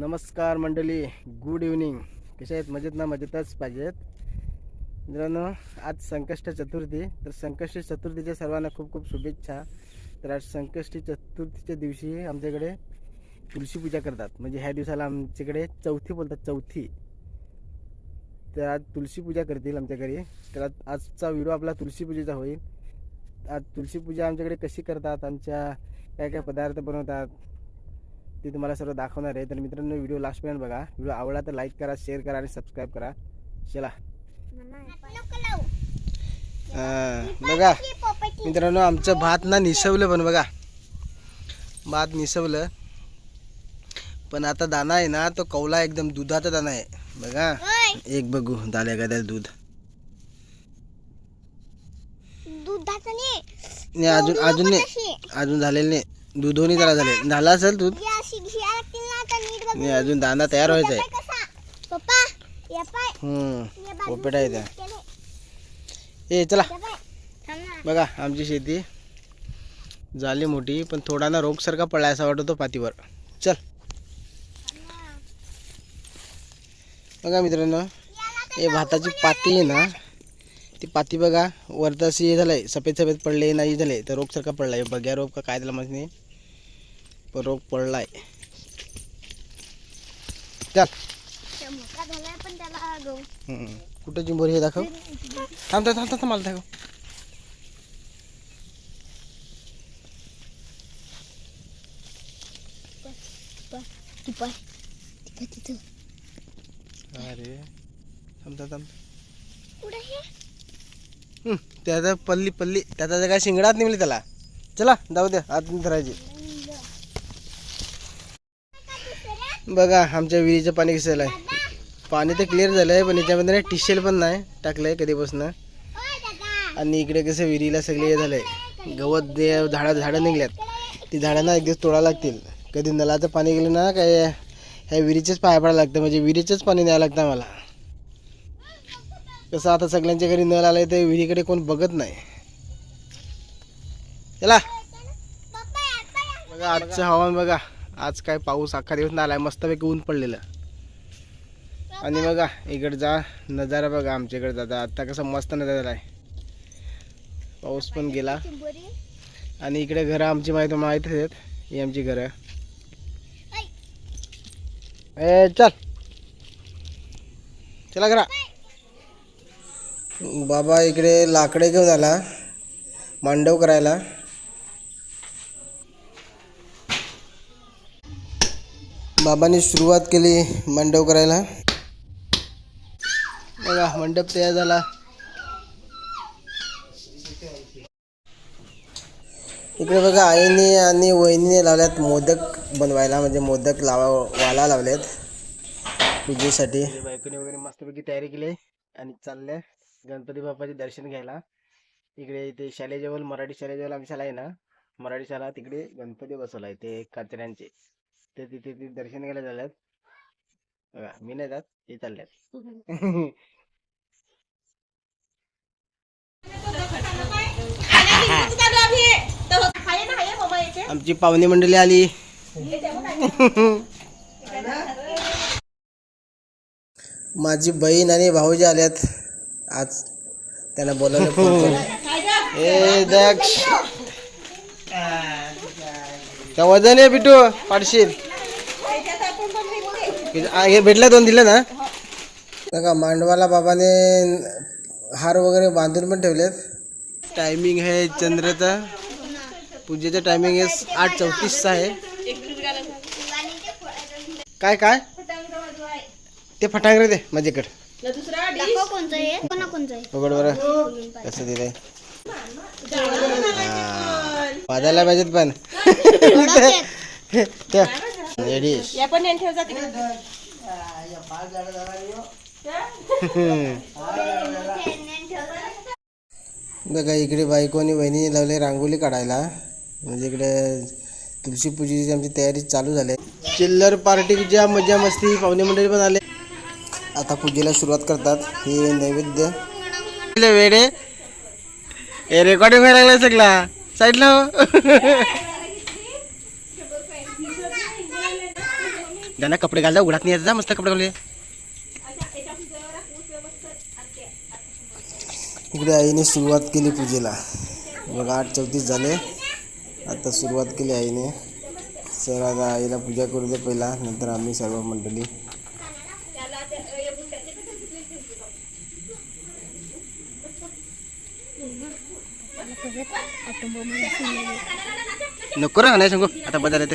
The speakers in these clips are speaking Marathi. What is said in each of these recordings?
नमस्कार मंडळी गुड इव्हनिंग कशा आहेत? मजेत ना? मजेतच पाहिजेत. मित्रांनो आज संकष्ट चतुर्थी. तर संकष्ट चतुर्थीच्या सर्वांना खूप खूप शुभेच्छा. तर आज संकष्टी चतुर्थीच्या दिवशी आमच्याकडे तुळशी पूजा करतात. म्हणजे ह्या दिवसाला आमच्याकडे चौथी बोलतात चौथी. तर आज तुळशी पूजा करतील आमच्या घरी. तर आज आजचा व्हिडिओ आपला तुळशी पूजेचा होईल. आज तुळशी पूजा आमच्याकडे कशी करतात? आमच्या काय काय पदार्थ बनवतात? ते तुम्हाला सर्व दाखवणार आहे. तर मित्रांनो व्हिडिओ लास्टपर्यंत बघा. व्हिडिओ आवडला तर लाईक करा शेअर करा आणि सबस्क्राईब करा. चला. बघा. मित्रांनो आमचं भात ना निसवलं पण बघा. भात निसवलं. पण आता दाना आहे ना तो कवला एकदम दुधाचा दाना आहे. बघा. एक बघू दाल्या गाद्या दूध. अजून अजून नाही. अजून झालेलं नाही. दुधोनी जरा झाले. झाला असेल दूध? अशी घ्या लागतील ना आता नीट बघ नाही अजून दाना तयार व्हायचा आहे. कसा पप्पा या पाय. हम्म या बाजूला पोपेट आहे त्या. केले. ए चला. या पाय थांब ना. बघा आमची शेती झाली मोठी पण थोडा ना रोगसारखा पडलाय असा वाटतो पातीवर. चल. बघा मित्रांनो हे भाताची पाती आहे ना ती पाती बघा वरतं अशी हे झालंय सफेद सफेद पडले नाही झाले तर रोगसारखा पडलाय. बघ्या रोग का काय त्याला माहिती नाही. रोग पडलाय. चल. हम्म. कुठं चिंबोरी हे दाखव. थांब थांब थांब थांब मला अरे. त्याचा पल्ली पल्ली. शिंगडात निघली त्याला. चला, जाऊ द्या आत धरायची बघा आमच्या विहिरीचं पाणी कसं झालंय. पाणी तर क्लिअर झालंय पण याच्यामध्ये ना टिशेल पण नाही टाकलंय कधीपासून. आणि इकडे कसं विहिरीला सगळे हे झालंय. गवत दे झाडं झाडं निघल्यात. ती झाडांना एक दिवस तोडा लागतील. कधी नळाचं पाणी गेलं ना काय ह्या विहिरीचेच पाय पडायला लागतं. म्हणजे विहिरीचंच पाणी न्यायला लागतं आम्हाला. कसं आता सगळ्यांच्या घरी नळ आलंय तर विहिरीकडे कोण बघत नाही. चला. बघा आजचं हवामान बघा. आज काय पाऊस अख्खा दिवस नाही आलाय मस्तपैकी ऊन पडलेलं. आणि बघा इकडचा नजारा बघा आमच्याकडे जाता आता कसं मस्त नजारा आहे पाऊस पण गेला. आणि इकडे घरं आमची माहिती माहीतच आहेत. ही आमची घरं. ए चल. चला घरा. बाबा इकडे लाकडे घेऊन आला. मांडव करायला. बाबांनी सुरुवात केली मंडप करायला. बघा मंडप तयार झाला. इकडे बघा आईने आणि वहिनीने लावल्यात मोदक बनवायला म्हणजे मोदक लावा वाला लावलेत पूजेसाठी. बायकोने वगैरे मस्तपैकी तयारी केली आहे आणि चालले गणपती बाप्पाचे दर्शन घ्यायला. इकडे इथे शालेजवळ मराठी शालेजवळ आमची शाला आहे ना. मराठी शाळा तिकडे गणपती बसवला आहे ते कचऱ्यांचे. ते तिथे ते दर्शन घ्यायला झाल्यात बघा मी नाही जात ते चालल्यात. आमची पाहुणे मंडळी आली. माझी बहीण आणि भाऊजी आल्यात. आज त्यांना बोलावलं ए दक्ष. का वजन आहे बिटू पाडशील. हे भेटल्या दोन दिले ना? बघा मांडवाला बाबाने हार वगैरे बांधून पण ठेवलेत. टायमिंग आहे चंद्रचा. पूजेचं टायमिंग आहे आठ चौतीसचा आहे. काय काय? ते फटांगरे दे माझ्याकडे. दाखव कोणतं आहे? कोणा कोणतं आहे? बघड बरं. कसं दिलंय? वाजायला पाहिजेत पण. बघा इकडे बायको आणि बहिणीने लावले रांगोळी काढायला. म्हणजे इकडे तुळशी पूजेची आमची तयारी चालू झाली. चिल्लर पार्टीच्या मजा मस्ती पाहुणे मंडळी पण आले. आता पूजेला सुरुवात करतात. हे नैवेद्य. वेडे. हे रेकॉर्डिंग व्हायला लागला सगळा. साईडला हो. ज्यांना कपडे घालता उघडात नाही येत जा मस्त कपडे घालूया इकडे आईने सुरुवात केली पूजेला. बघा आठ चौतीस झाले. आता सुरुवात केली आईने. सर आता आईला पूजा करू दे पहिला नंतर आम्ही सर्व मंडळी. नको रा नाही सांगू. आता बदल येते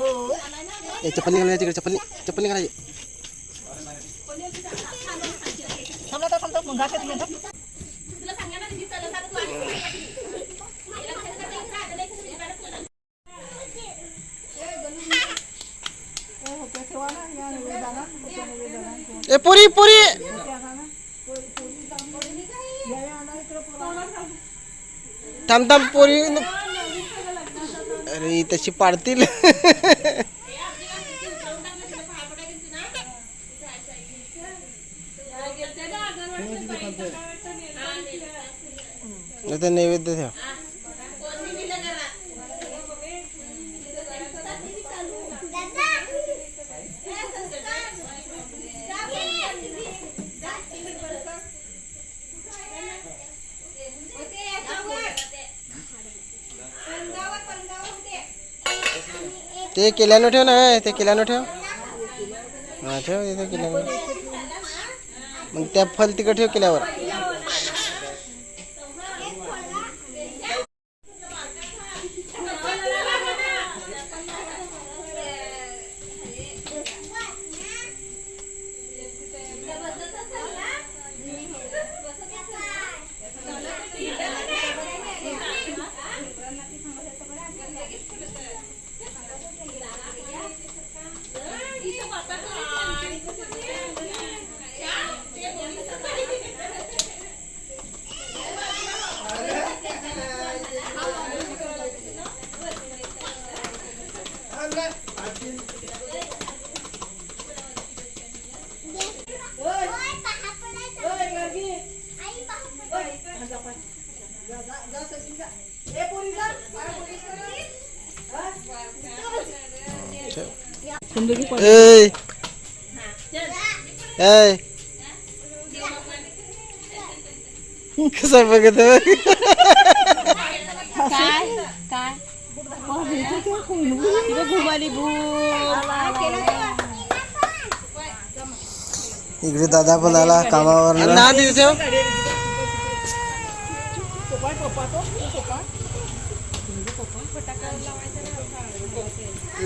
पोहोचलेली आता गेलो ए चप्पल निघाली तिकडे चप्पल चप्पल निघाली ए पुरी पुरी थांब थांब पोरी अरे ही तशी पाडतील. नैवेद्य ठेव. ते केल्यानं ठेव ना ते केल्यानं ठेव. हा ठेव इथे केल्यानं मग त्या फल तिकडे ठेव केल्यावर ए ए कसं बघत आहे? काय काय इकडे दादा पण आला कामावर ना ठेव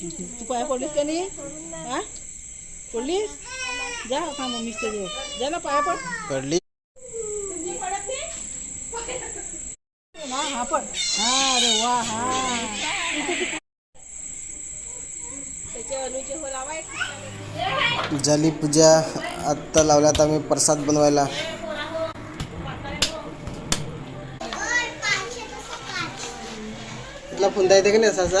तू पाया पडलीस का नाही? हा? पडलीस? जा हा मम्मीच्या जवळ. जा ना पाया पड. पडली. हा हा पण हा अरे वा हा. झाली पूजा आत्ता लावल्यात आम्ही प्रसाद बनवायला. तुला फुंदा येते की नाही असा असा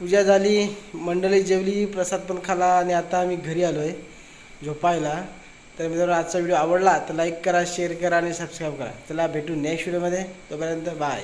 पूजा झाली मंडळी जेवली प्रसाद पण खाला आणि आता आम्ही घरी आलो आहे झोपायला. तर मित्रांनो आजचा व्हिडिओ आवडला तर लाईक करा शेअर करा आणि सबस्क्राईब करा. चला भेटू नेक्स्ट व्हिडिओमध्ये तोपर्यंत बाय